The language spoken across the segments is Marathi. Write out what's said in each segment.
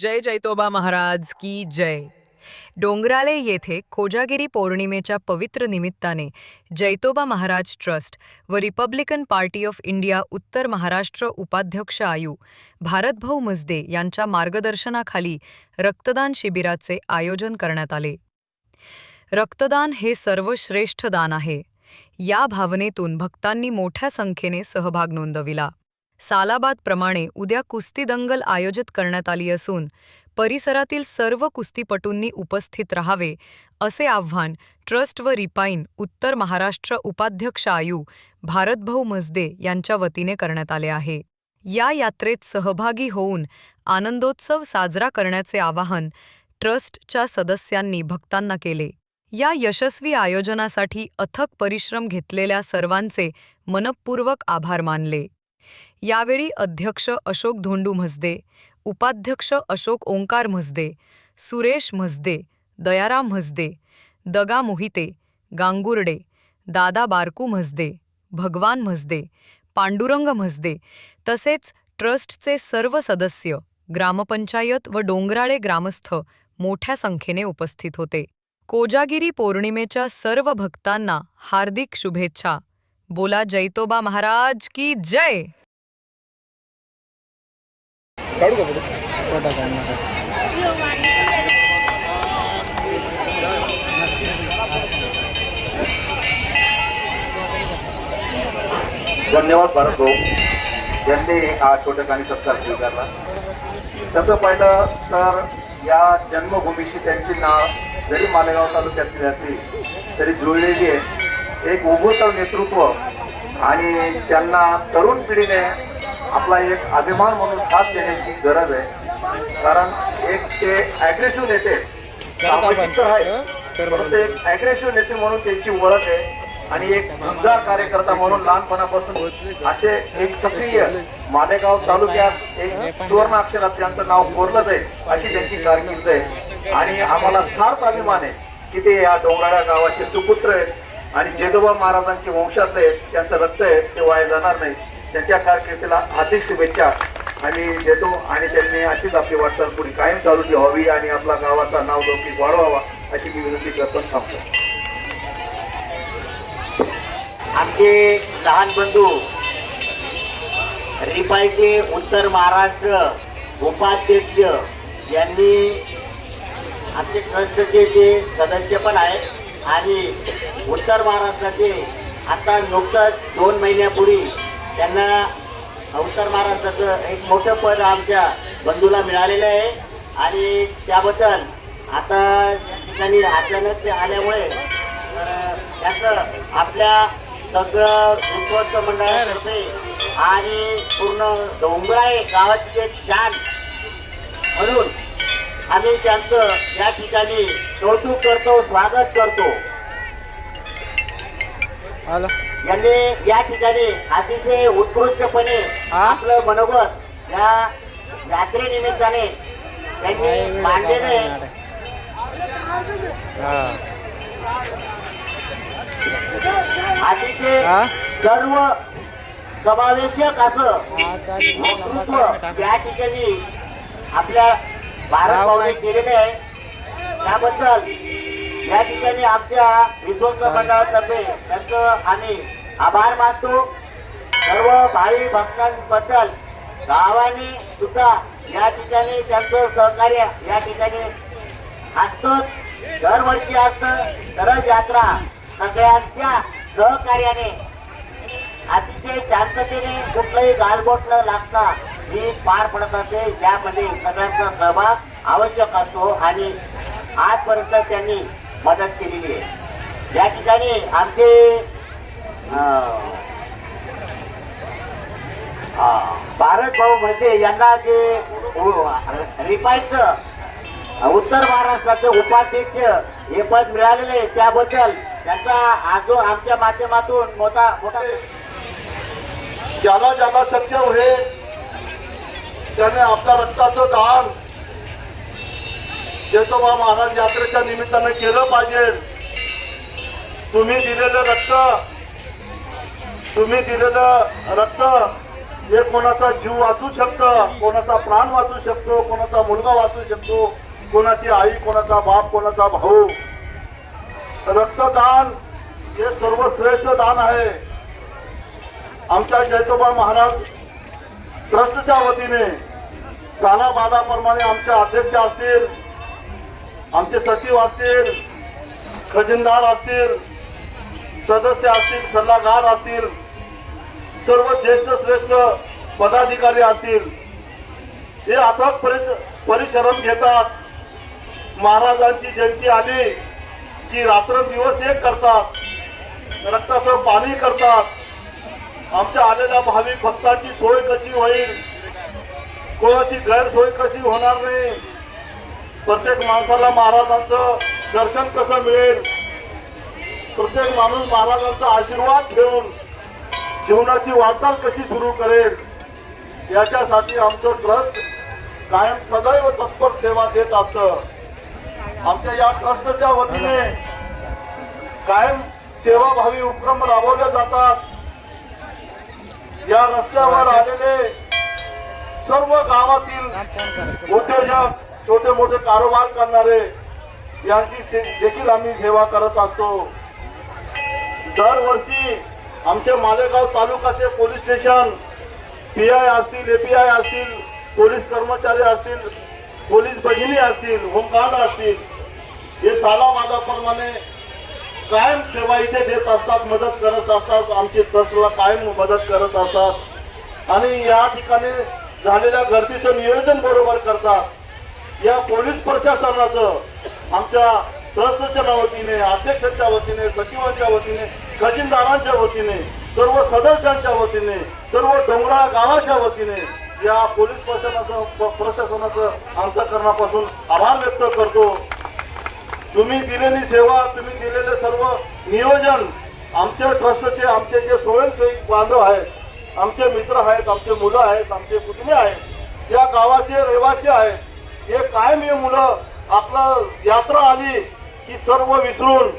जय जैतोबा महाराज की जय. डोंगराळे येथे कोजागिरी पौर्णिमेच्या पवित्र निमित्ताने जैतोबा महाराज ट्रस्ट व रिपब्लिकन पार्टी ऑफ इंडिया उत्तर महाराष्ट्र उपाध्यक्ष आयू भारतभाऊ मजदे यांच्या मार्गदर्शनाखाली रक्तदान शिबिराचे आयोजन करण्यात आले. रक्तदान हे सर्वश्रेष्ठ दान आहे. या भावनेतून भक्तांनी मोठ्या संख्येने सहभाग नोंदविला. सालाबादप्रमाणे उद्या कुस्ती दंगल आयोजित करण्यात आली असून परिसरातील सर्व कुस्तीपटूंनी उपस्थित राहावे असे आव्हान ट्रस्ट व रिपाईन उत्तर महाराष्ट्र उपाध्यक्ष आयू भारतभाऊ मजदे यांच्या वतीने करण्यात आले आहे. या यात्रेत सहभागी होऊन आनंदोत्सव साजरा करण्याचे आवाहन ट्रस्टच्या सदस्यांनी भक्तांना केले. या यशस्वी आयोजनासाठी अथक परिश्रम घेतलेल्या सर्वांचे मनपूर्वक आभार मानले. यावेळी अध्यक्ष अशोक धोंडू म्हसदे उपाध्यक्ष अशोक ओंकार म्हसदे सुरेश म्हसदे दयाराम म्हसदे दगा मोहिते गांगुर्डे दादा बारकू म्हसदे भगवान म्हसदे पांडुरंग म्हसदे तसेच ट्रस्टचे सर्व सदस्य ग्रामपंचायत व डोंगराळे ग्रामस्थ मोठ्या संख्येने उपस्थित होते. कोजागिरी पौर्णिमेच्या सर्व भक्तांना हार्दिक शुभेच्छा. बोला जैतोबा महाराज की जय! काढू का फोटो फोटो धन्यवाद भारत भाऊ. यांनी हा छोटेखानी सत्कार स्वीकारला. तसं पाहिलं तर या जन्मभूमीशी त्यांची नाळ जरी मालेगाव तालुक्यातली असली तरी जुळलेली आहे. एक उभोतर नेतृत्व आणि त्यांना तरुण पिढीने आपला एक अभिमान म्हणून साथ देण्याची गरज आहे. कारण एक ते अग्रेसिव्ह नेते सामाजिक तर आहे परंतु एक अग्रेसिव्ह नेते म्हणून त्यांची ओळख आहे. आणि एक गुंजार कार्यकर्ता म्हणून लहानपणापासून असे एक सक्रिय मालेगाव तालुक्यात एक सुवर्ण अक्षरात त्यांचं नाव कोरलं जाईल अशी त्यांची कारकीर्द आहे. आणि आम्हाला फार अभिमान आहे की ते या डोंगराळ्या गावाचे सुपुत्र आहेत. आणि जेदोबा महाराजांचे वंशातले आहेत त्यांचं रक्त आहे ते वाया जाणार नाही. त्यांच्या कारकिर्दीला हार्दिक शुभेच्छा. आम्ही देतो. आणि त्यांनी अशीच आपली वाटचाल पुढे कायम चालू ठेवावी आणि आपला गावाचा नाव लौकिक वाढवावा अशी मी विनंती करतो. थांबतो आमचे लहान बंधू रिपाईचे उत्तर महाराष्ट्र उपाध्यक्ष यांनी आमचे ट्रस्टचे ते सदस्य पण आहेत आणि उत्तर महाराष्ट्राचे आता नुकतंच दोन महिन्यापूर्वी त्यांना उत्तर महाराष्ट्राचं एक मोठं पद आमच्या बंधूला मिळालेलं आहे. आणि त्याबद्दल आता या ठिकाणी अचानक ते आल्यामुळे त्याचं आपल्या सगळं मंडळ मंडळातर्फे आणि पूर्ण डोंगराळे गावाची एक शान म्हणून आम्ही त्यांचं या ठिकाणी कौतुक करतो स्वागत करतो. आलं. यांनी या ठिकाणी अतिशय उत्कृष्टपणे? आपलं मनोगत या यात्रेनिमित्ताने त्यांनी मांडलेलं अतिशय? सर्व समावेशक असं. नेतृत्व या ठिकाणी आपल्या भारत केलेले आहे त्याबद्दल या ठिकाणी आमच्या विश्वस्त मंडळातर्फे त्यांचं आम्ही आभार मानतो. सर्व भावी भक्तांबद्दल गावाने सुद्धा या ठिकाणी त्यांचं सहकार्य या ठिकाणी असतंच. दरवर्षी असतं. सरळ यात्रा. सगळ्यांच्या सहकार्याने. अतिशय शांततेने कुठलंही गालबोट न लागता ही पार पडत असते. यामध्ये सगळ्यांचा सहभाग आवश्यक असतो आणि आजपर्यंत त्यांनी मदत केलेली आहे. या ठिकाणी आमचे भारत भाऊ म्हणजे यांना जे रिपाईचं उत्तर महाराष्ट्राचे उपाध्यक्ष हे पद मिळालेले त्याबद्दल त्यांचा आजो आमच्या माध्यमातून मोठा मोठा ज्याला ज्याला शक्य होईल त्याने आपल्या रक्ताचं दान जेतोबा महाराज यात्रेच्या निमित्तानं केलं पाहिजे. तुम्ही दिलेलं रक्त तुम्ही दिलेलं रक्त हे कोणाचा जीव वाचू शकतं कोणाचा प्राण वाचू शकतो कोणाचा मुलगा वाचू शकतो कोणाची आई कोणाचा बाप कोणाचा भाऊ. रक्तदान हे सर्वश्रेष्ठ दान आहे. आमच्या जयतोबा महाराज ट्रस्टच्या वतीने सालाबादाप्रमाणे आमचे अध्यक्ष असतील आमचे सचिव असतील खजिनदार असतील सदस्य असतील सल्लागार असतील सर्व ज्येष्ठ श्रेष्ठ पदाधिकारी असतील हे आता परिश्रम घेतात. महाराजांची जयंती आली की रात्रंदिवस एक करतात. रक्ताचं पाणी करतात. आमच्या आलेल्या भाविक भक्ताची सोय कशी होईल? कोणाची गैरसोय कशी होणार नाही? प्रत्येक माणसाला महाराजांचं दर्शन कसं मिळेल? प्रत्येक माणूस महाराजांचा आशीर्वाद घेऊन जीवनाची वाटचाल कशी सुरू करेल? याच्यासाठी आमचं ट्रस्ट कायम सदैव तत्पर सेवा देत असतं. आमच्या या ट्रस्टच्या वतीने कायम सेवाभावी उपक्रम राबवले जातात. या रस्त्यावर आलेले सर्व गावातील उद्योजक छोटे मोठे कारोबार करणारे यांची से- देखील आम्ही सेवा करत असतो. दरवर्षी आमचे मालेगाव तालुक्याचे पोलीस स्टेशन पी आय असतील एपीआय असतील पोलीस कर्मचारी असतील पोलीस भगिनी असतील होमगार्ड असतील हे साला माझ्याप्रमाणे कायम सेवा इथे देत असतात मदत करत असतात आमची ट्रस्टला कायम मदत करत असतात. आणि या ठिकाणी झालेल्या गर्दीचं नियोजन बरोबर करतात. या पोलीस प्रशासनाचं आमच्या ट्रस्टच्या वतीने अध्यक्षांच्या वतीने सचिवांच्या वतीने खजिनदारांच्या वतीने सर्व सदस्यांच्या वतीने सर्व डोंगराळ गावाच्या वतीने या पोलीस प्रशासनाचं प्रशासनाचं अंतकरणापासून आभार व्यक्त करतो. तुम्ही दिलेली सेवा तुम्ही दिलेले सर्व नियोजन आमच्या ट्रस्टचे आमचे जे स्वयंसेवी बांधव आहेत आमचे मित्र आहेत आमचे मुलं आहेत आमचे पुतणे आहेत या गावाचे रहिवासी आहेत हे कायम हे मुलं? आपलं यात्रा आली की सर्व विसरून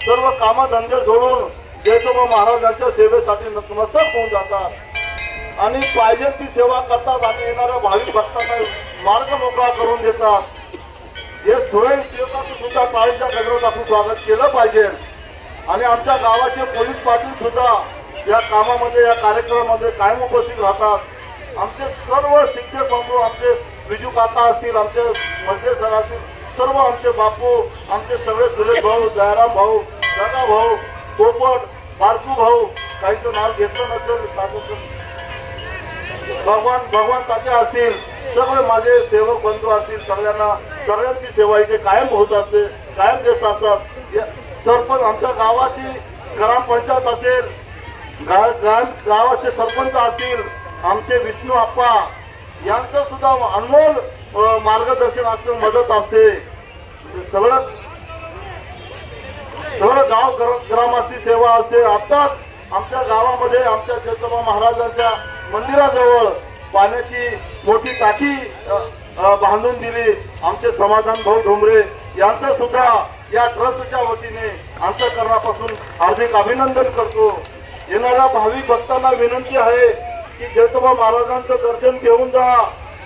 सर्व कामधंदे सोडून जयसोबा महाराजांच्या सेवेसाठी नतमस्तक होऊन जातात. आणि पाहिजे ती सेवा करतात आणि येणाऱ्या भाविक भक्तांना मार्ग मोकळा करून देतात. हे स्वयंसेवकाचं सुद्धा काळीच्या गजरात आपण स्वागत केलं पाहिजे. आणि आमच्या गावाचे पोलीस पाटील सुद्धा या कामामध्ये या कार्यक्रमामध्ये कायम उपस्थित राहतात. आमचे सर्व शिक्षक बंधू आमचे बिजू काका असतील आमचे मजे सर असतील सर्व आमचे बापू आमचे सगळे सुरेश भाऊ दयाराम भाऊ दादा भाऊ पोपट बारकू भाऊ काहीचं नाव घेतलं नसेल भगवान भगवान तात्या असतील सगळे माझे सेवक बंधू असतील सगळ्यांना सगळ्यांची सेवा इथे कायम होत असते कायम देत असतात. सरपंच आमच्या गावाची ग्रामपंचायत असेल गावाचे सरपंच असतील आमचे विष्णू आप्पा यांचं सुद्धा अनमोल मार्गदर्शन असते मदत असते. म्हणजे सगळं सगळं गाव ग्रामाची सेवा असते. आत्ताच आमच्या गावामध्ये आमच्या जगदंबा महाराजांच्या मंदिराजवळ पाण्याची मोठी टाकी बांधून दिली. आमचे समाधान भाऊ ढोंबरे यांचं सुद्धा या ट्रस्टच्या वतीने आमच्या करण्यापासून हार्दिक अभिनंदन करतो. येणाऱ्या भाविक भक्तांना विनंती आहे की जगदंबा महाराजांचं दर्शन घेऊन जा.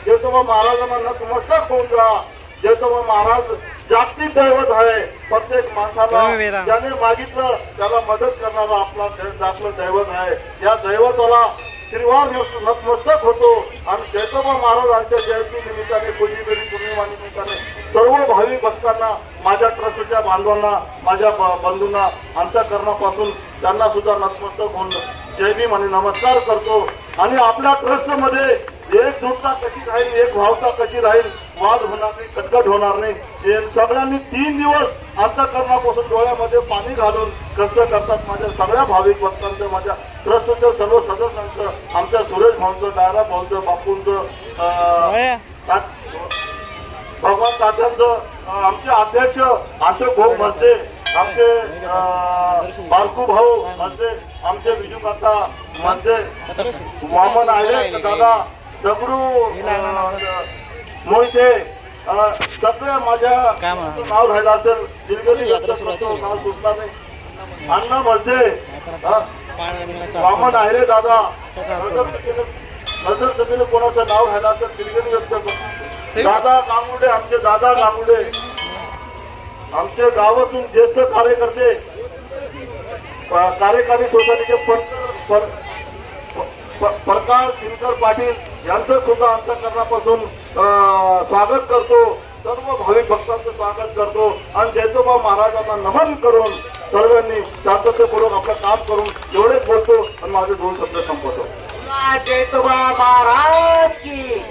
जगदंबा महाराजांना नतमस्तक होऊन जा. जगदंबा महाराज जागतिक दैवत आहे. प्रत्येक माणसाला ज्याने मागितलं त्याला मदत करणारा आपला आपलं दैवत आहे. या दैवताला श्रीवार नतमस्तक होतो. आणि जयतोबा महाराजांच्या जयंती निमित्ताने कोणीतरी पौर्णिमा निमित्ताने सर्व भाविक भक्तांना माझ्या ट्रस्टच्या बांधवांना माझ्या बंधूंना अंतकरणापासून त्यांना सुद्धा नतमस्तक होऊन जय भीम आणि नमस्कार करतो. आणि आपल्या ट्रस्टमध्ये एक जुटता कशी राहील एक भावता कशी राहील वाद होणार नाही कटकट होणार नाही. हे सगळ्यांनी तीन दिवस अंतकरणापासून डोळ्यामध्ये पाणी घालून कष्ट करतात माझ्या सगळ्या भाविक भक्तांचं माझ्या ट्रस्टच्या सर्व सदस्यांचं आमच्या सुरेश भाऊंचं दायरा भाऊंचं बापूंचं भगवान तात्यांचं आमचे अध्यक्ष अशोक भाऊ मस्ते आमचे अं, बारकू भाऊ मस्ते आमचे विजू काका मस्ते मोहम्मद आहिले दादा दगडू मोहिते अं, सगळे माझ्या नाव राहिलं असेल करतो नाव सुचणार नाही अण्णा मस्ते वामन आहिले दादा नजर कोणाचं नाव दिलगिरी व्यक्त करतो दादा गांगुडे आमचे दादा गांगुडे. आमच्या गावातून ज्येष्ठ कार्यकर्ते कार्यकारी सोसायटीचे पर- प्रकाश दिनकर पाटील यांचं सुद्धा अंतकरणापासून स्वागत करतो. सर्व भाविक भक्तांचं स्वागत करतो. आणि जयतोबा महाराजांना नमन करून सर्वांनी शांततेपूर्वक आपलं काम करून एवढेच बोलतो आणि माझे दोन शब्द संपवतो. जयतोबा महाराज की.